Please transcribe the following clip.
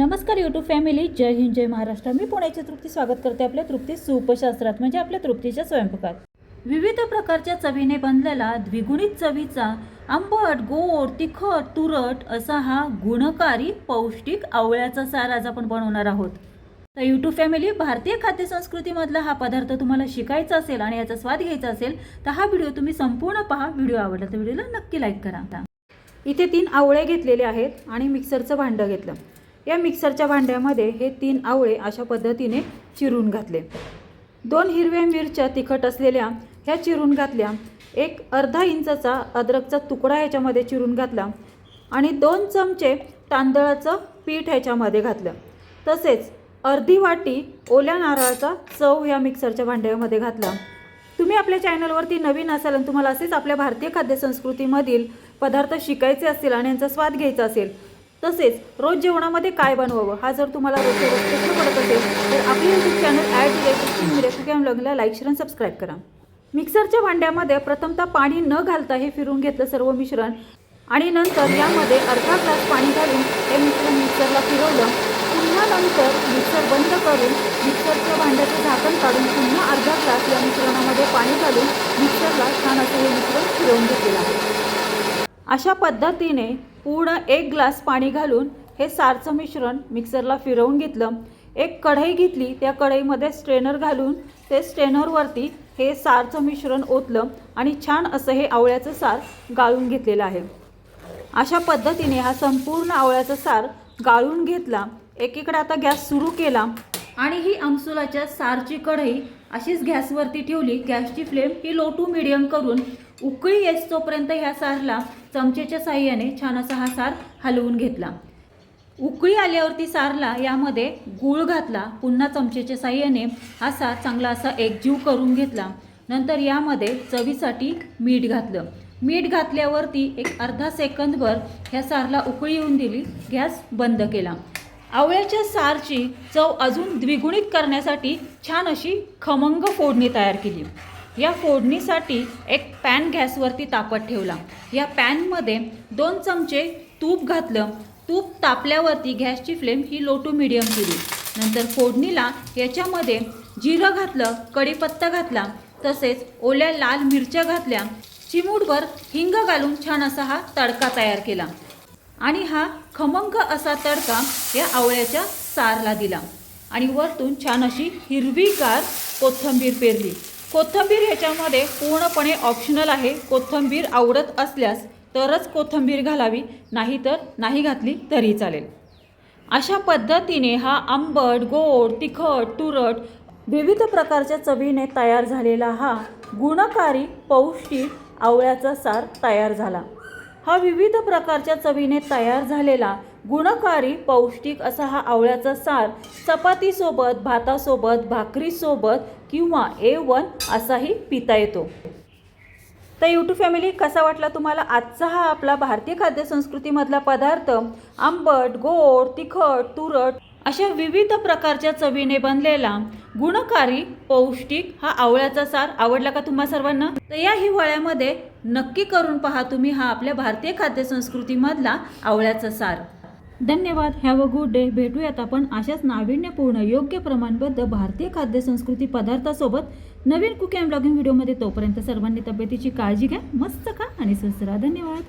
नमस्कार YouTube family जय हिंद जय महाराष्ट्र. मी पुण्याची तृप्ती स्वागत करते आपल्या तृप्ती सुपशास्त्रात म्हणजे आपल्या तृप्तीच्या स्वयंपाकात. विविध प्रकारच्या चवीने बनलेला द्विगुणित चवीचा आंबट गोड तिखट तुरट असा हा गुणकारी पौष्टिक आवळ्याचा सार आज आपण बनवणार आहोत. तर यूट्यूब फॅमिली भारतीय खाद्यसंस्कृतीमधला हा पदार्थ तुम्हाला शिकायचा असेल आणि याचा स्वाद घ्यायचा असेल तर हा व्हिडिओ तुम्ही संपूर्ण पहा. व्हिडिओ आवडला तर व्हिडिओला नक्की लाईक करा. आता इथे तीन आवळे घेतलेले आहेत आणि मिक्सरचं भांडं घेतलं. या मिक्सरच्या भांड्यामध्ये हे तीन आवळे अशा पद्धतीने चिरून घातले. दोन हिरव्या मिरच्या तिखट असलेल्या ह्या चिरून घातल्या. एक अर्धा इंचाचा अद्रकचा तुकडा ह्याच्यामध्ये चिरून घातला आणि दोन चमचे तांदळाचं पीठ ह्याच्यामध्ये घातलं. तसेच अर्धी वाटी ओल्या नारळाचा चव ह्या मिक्सरच्या भांड्यामध्ये घातला. तुम्ही आपल्या चॅनलवरती नवीन असाल आणि तुम्हाला असेच आपल्या भारतीय खाद्यसंस्कृतीमधील पदार्थ शिकायचे असतील आणि यांचा स्वाद घ्यायचा असेल तसेच रोज जेवणामध्ये काय बनवावं हा जर तुम्हाला रोजच्या रोज प्रश्न पडत असेल तर आपले YouTube channel ad direct media लग्नला like share आणि सबस्क्राईब करा. मिक्सरच्या भांड्यामध्ये प्रथमतः पाणी न घालता हे फिरून घेतलं सर्व मिश्रण आणि नंतर यामध्ये अर्धा ग्लास पाणी घालून हे मिश्रण मिक्सरला फिरवलं. पुन्हा नंतर मिक्सर बंद करून मिक्सरच्या भांड्याचं झाकण काढून पुन्हा अर्धा ग्लास या मिश्रणामध्ये पाणी घालून मिक्सरला छान असं हे मिश्रण फिरवून घेतलेलं आहे. अशा पद्धतीने पूर्ण एक ग्लास पाणी घालून हे सारचं मिश्रण मिक्सरला फिरवून घेतलं. एक कढई घेतली त्या कढईमध्ये स्ट्रेनर घालून ते स्ट्रेनरवरती हे सारचं मिश्रण ओतलं आणि छान असं हे आवळ्याचं सार गाळून घेतलेलं आहे. अशा पद्धतीने हा संपूर्ण आवळ्याचा सार गाळून घेतला. एकीकडे आता गॅस सुरू केला. आणि ही आमसुलाच्या सारची कढई अशीच गॅसवरती ठेवली. गॅसची फ्लेम ही लो टू मिडियम करून उकळी येतोपर्यंत ह्या सारला चमचेच्या साह्याने छान असा हा सार हलवून घेतला. उकळी आल्यावरती सारला यामध्ये गूळ घातला. पुन्हा चमचेच्या साह्याने हा सार चांगला असा एकजीव करून घेतला. नंतर यामध्ये चवीसाठी मीठ घातलं. मीठ घातल्यावरती एक अर्धा सेकंदभर ह्या सारला उकळी येऊन दिली. गॅस बंद केला. आवळ्याच्या सारची चव अजून द्विगुणित करण्यासाठी छान अशी खमंग फोडणी तयार केली. या फोडणीसाठी एक पॅन गॅसवरती तापत ठेवला. या पॅनमध्ये दोन चमचे तूप घातलं. तूप तापल्यावरती गॅसची फ्लेम ही लो टू मिडियम केली. नंतर फोडणीला याच्यामध्ये जिरं घातलं कढीपत्ता घातला तसेच ओल्या लाल मिरच्या घातल्या. चिमूटभर हिंग घालून छान असा हा तडका तयार केला. आणि हा खमंग असा तडका या आवळ्याच्या सारला दिला. आणि वरतून छान अशी हिरवीगार कोथिंबीर पेरली. कोथिंबीर ह्याच्यामध्ये पूर्णपणे ऑप्शनल आहे. कोथिंबीर आवडत असल्यास तरच कोथिंबीर घालावी नाही तर नाही घातली तरी चालेल. अशा पद्धतीने हा आंबट गोड तिखट तुरट विविध प्रकारच्या चवीने तयार झालेला हा गुणकारी पौष्टिक आवळ्याचा सार तयार झाला. हा विविध प्रकारच्या चवीने तयार झालेला गुणकारी पौष्टिक असा हा आवळ्याचा सार चपातीसोबत भातासोबत भाकरीसोबत किंवा ए वन असाही पिता येतो. तर यूट्यूब फॅमिली कसा वाटला तुम्हाला आजचा हा आपला भारतीय खाद्यसंस्कृतीमधला पदार्थ? आंबट गोड तिखट तुरट अशा विविध प्रकारच्या चवीने बनलेला गुणकारी पौष्टिक हा आवळ्याचा सार आवडला का तुम्हा सर्वांना? तर या हिवाळ्यामध्ये नक्की करून पहा तुम्ही हा आपल्या भारतीय खाद्यसंस्कृतीमधला आवळ्याचा सार. धन्यवाद हॅव अ गुड डे. भेटूयात आपण अशाच नाविन्यपूर्ण योग्य प्रमाणबद्ध भारतीय खाद्यसंस्कृती पदार्थासोबत नवीन कुकिंग ब्लॉगिंग व्हिडिओमध्ये. तोपर्यंत सर्वांनी तब्येतीची काळजी घ्या मस्त का आणि स्वस्त धन्यवाद.